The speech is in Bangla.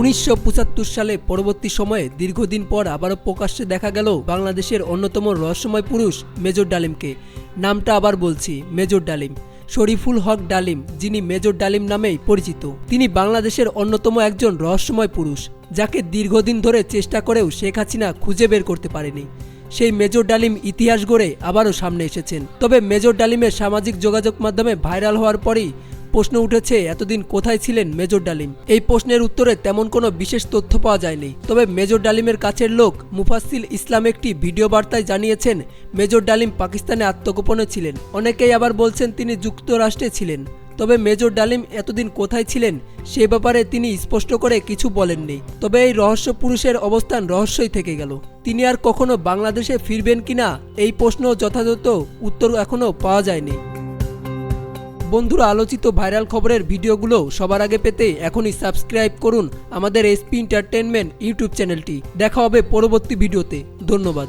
উনিশশো পঁচাত্তর সালে পরবর্তী সময়ে দীর্ঘদিন পর আবারও প্রকাশ্যে দেখা গেল বাংলাদেশের অন্যতম রহস্যময় পুরুষ মেজর ডালিমকে। নামটা আবার বলছি, মেজর ডালিম। শরীফুল হক ডালিম, যিনি মেজর ডালিম নামেই পরিচিত। তিনি বাংলাদেশের অন্যতম একজন রহস্যময় পুরুষ, যাকে দীর্ঘদিন ধরে চেষ্টা করেও শেখ হাসিনা খুঁজে বের করতে পারেনি। সেই মেজর ডালিম ইতিহাস গড়ে আবারও সামনে এসেছেন। তবে মেজর ডালিমের সামাজিক যোগাযোগ মাধ্যমে ভাইরাল হওয়ার পরই প্রশ্ন উঠেছে, এতদিন কোথায় ছিলেন মেজর ডালিম? এই প্রশ্নের উত্তরে তেমন কোনো বিশেষ তথ্য পাওয়া যায়নি। তবে মেজর ডালিমের কাছের লোক মুফাসিল ইসলাম একটি ভিডিও বার্তায় জানিয়েছেন, মেজর ডালিম পাকিস্তানে আত্মগোপনে ছিলেন। অনেকেই আবার বলছেন, তিনি যুক্তরাষ্ট্রে ছিলেন। তবে মেজর ডালিম এতদিন কোথায় ছিলেন? সে ব্যাপারে তিনি স্পষ্ট করে কিছু বলেননি। তবে এই রহস্য পুরুষের অবস্থান রহস্যই থেকে গেল। তিনি আর কখনো বাংলাদেশে ফিরবেন কিনা, এই প্রশ্ন যথাযথ উত্তর এখনও পাওয়া যায়নি। বন্ধুরা, আলোচিত ভাইরাল খবরের ভিডিওগুলো সবার আগে পেতে এখনই সাবস্ক্রাইব করুন আমাদের এসপি এন্টারটেনমেন্ট ইউটিউব চ্যানেলটি। দেখা হবে পরবর্তী ভিডিওতে। ধন্যবাদ।